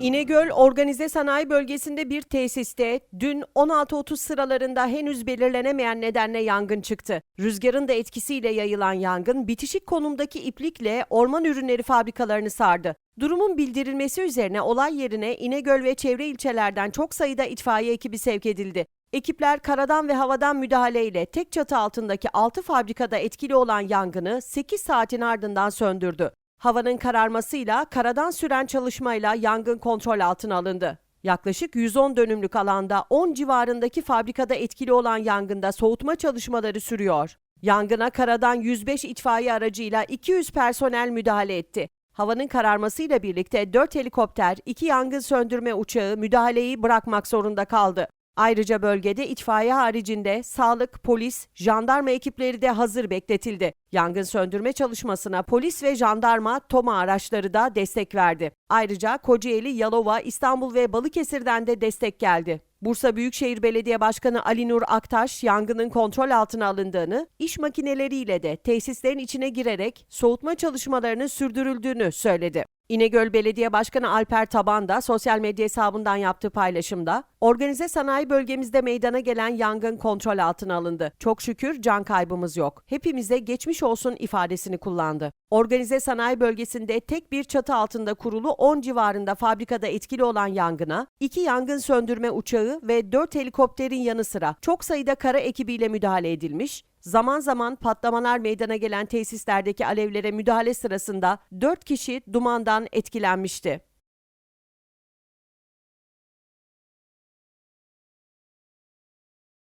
İnegöl Organize Sanayi Bölgesi'nde bir tesiste dün 16.30 sıralarında henüz belirlenemeyen nedenle yangın çıktı. Rüzgarın da etkisiyle yayılan yangın bitişik konumdaki iplikle orman ürünleri fabrikalarını sardı. Durumun bildirilmesi üzerine olay yerine İnegöl ve çevre ilçelerden çok sayıda itfaiye ekibi sevk edildi. Ekipler karadan ve havadan müdahaleyle tek çatı altındaki 6 fabrikada etkili olan yangını 8 saatin ardından söndürdü. Havanın kararmasıyla karadan süren çalışmayla yangın kontrol altına alındı. Yaklaşık 110 dönümlük alanda 10 civarındaki fabrikada etkili olan yangında soğutma çalışmaları sürüyor. Yangına karadan 105 itfaiye aracıyla 200 personel müdahale etti. Havanın kararmasıyla birlikte 4 helikopter, 2 yangın söndürme uçağı müdahaleyi bırakmak zorunda kaldı. Ayrıca bölgede itfaiye haricinde sağlık, polis, jandarma ekipleri de hazır bekletildi. Yangın söndürme çalışmasına polis ve jandarma TOMA araçları da destek verdi. Ayrıca Kocaeli, Yalova, İstanbul ve Balıkesir'den de destek geldi. Bursa Büyükşehir Belediye Başkanı Ali Nur Aktaş yangının kontrol altına alındığını, iş makineleriyle de tesislerin içine girerek soğutma çalışmalarının sürdürüldüğünü söyledi. İnegöl Belediye Başkanı Alper Taban da sosyal medya hesabından yaptığı paylaşımda, organize sanayi bölgemizde meydana gelen yangın kontrol altına alındı. Çok şükür can kaybımız yok. Hepimize geçmiş olsun ifadesini kullandı. Organize sanayi bölgesinde tek bir çatı altında kurulu 10 civarında fabrikada etkili olan yangına, 2 yangın söndürme uçağı ve 4 helikopterin yanı sıra çok sayıda kara ekibiyle müdahale edilmiş, Zaman zaman patlamalar meydana gelen tesislerdeki alevlere müdahale sırasında 4 kişi dumandan etkilenmişti.